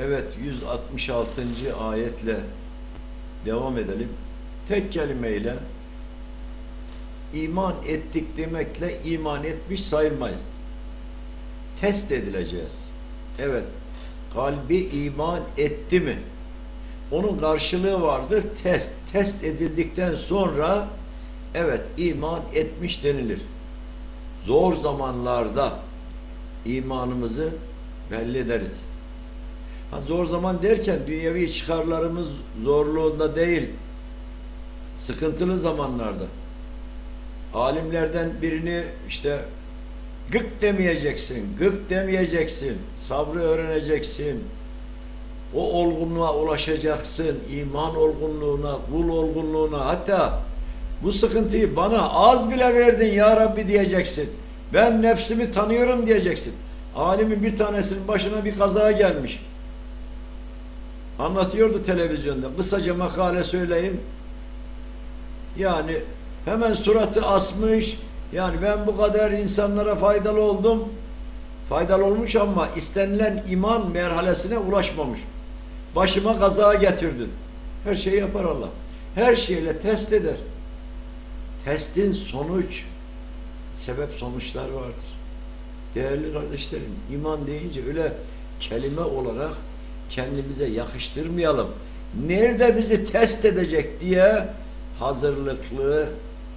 Evet 166. ayetle devam edelim. Tek kelimeyle iman ettik demekle iman etmiş sayılmayız. Test edileceğiz. Evet. Kalbi iman etti mi? Onun karşılığı vardır test. Test edildikten sonra evet iman etmiş denilir. Zor zamanlarda imanımızı belli ederiz. Ha, zor zaman derken dünyevi çıkarlarımız zorluğunda değil, sıkıntılı zamanlarda. Alimlerden birini işte gık demeyeceksin, gık demeyeceksin, sabrı öğreneceksin, o olgunluğa ulaşacaksın, iman olgunluğuna, kul olgunluğuna, hatta bu sıkıntıyı bana az bile verdin ya Rabbi diyeceksin. Ben nefsimi tanıyorum diyeceksin. Alimin bir tanesinin başına bir kaza gelmiş. Anlatıyordu televizyonda. Kısaca makale söyleyeyim. Yani hemen suratı asmış. Yani ben bu kadar insanlara faydalı oldum. Faydalı olmuş ama istenilen iman merhalesine ulaşmamış. Başıma kaza getirdin. Her şeyi yapar Allah. Her şeyle test eder. Testin sonuç, sebep sonuçlar vardır. Değerli kardeşlerim, iman deyince öyle kelime olarak kendimize yakıştırmayalım. Nerede bizi test edecek diye hazırlıklı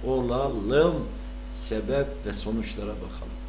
olalım. Sebep ve sonuçlara bakalım.